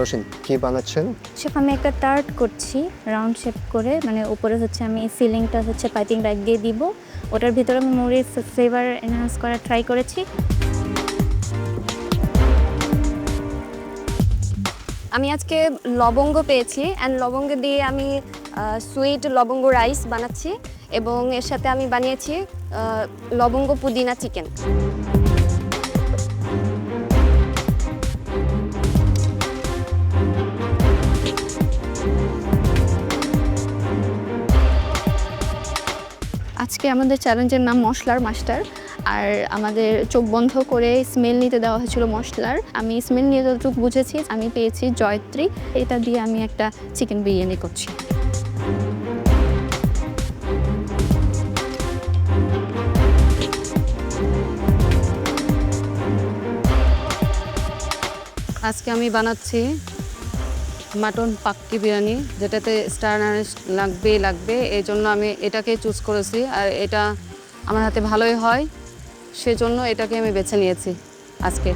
রশিন কি বানাচ্ছেন? শেফ আমি একটা টার্ট করছি রাউন্ড শেপ করে মানে উপরে হচ্ছে আমি সিলিংটা হচ্ছে পাইপিং ব্যাগ দিয়ে দিব। ওটার ভিতরে আমি মুড়ির ফ্লেভার এনহান্স করার ট্রাই করেছি। আমি আজকে লবঙ্গ পেয়েছি অ্যান্ড লবঙ্গ দিয়ে আমি সুইট লবঙ্গ রাইস বানাচ্ছি, এবং এর সাথে আমি বানিয়েছি লবঙ্গ পুদিনা চিকেন আজকে আমাদের চ্যালেঞ্জের নাম মশলার মাস্টার, আর আমাদের চোখ বন্ধ করে স্মেল নিতে দেওয়া হয়েছিল মশলার। আমি স্মেল নিয়ে যতটুকু বুঝেছি, আমি পেয়েছি জয়ত্রী। এটা দিয়ে আমি একটা চিকেন বিরিয়ানি করছি। আজকে আমি বানাচ্ছি মাটন পাক্কি বিরিয়ানি, যেটাতে স্টার লাগবে লাগবে। এই জন্য আমি এটাকে চুজ করেছি আর এটা আমার হাতে ভালোই হয়। সেজন্য এটাকে আমি বেছে নিয়েছি আজকে।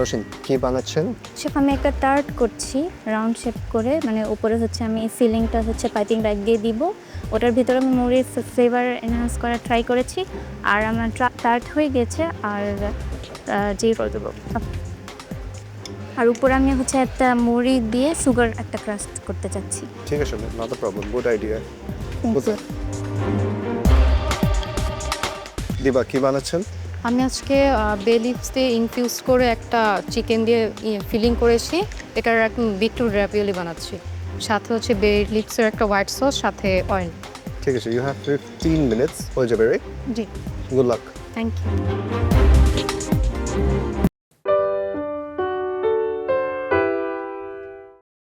রশিন কি বানাচ্ছেন? শেফ আমি একটা টার্ট করছি রাউন্ড শেপ করে মানে উপরে হচ্ছে আমি সিলিংটা হচ্ছে পাইপিং ব্যাগ দিয়ে দিব। ওটার ভিতরে আমি মুড়ির ফ্লেভার এনহান্স করার ট্রাই করেছি আর আমার টার্ট হয়ে গেছে আর যে আর উপরে আমি হচ্ছে একটা মুড়ি দিয়ে সুগার একটা ক্রাস্ট করতে চাচ্ছি। ঠিক আছে not a problem good idea. Diba কি বানাচ্ছেন? আমি আজকে বে লিভস দিয়ে ইনফিউজ করে একটা চিকেন দিয়ে ফিলিং করেছি। এটার এক বিটরুট র্যাপিওলি বানাচ্ছি। সাথে হচ্ছে বে লিভসের একটা হোয়াইট সস সাথে অয়েল ঠিক আছে ইউ হ্যাভ ফিফটিন মিনিটস হয়ে যাবে জি। Good luck thank you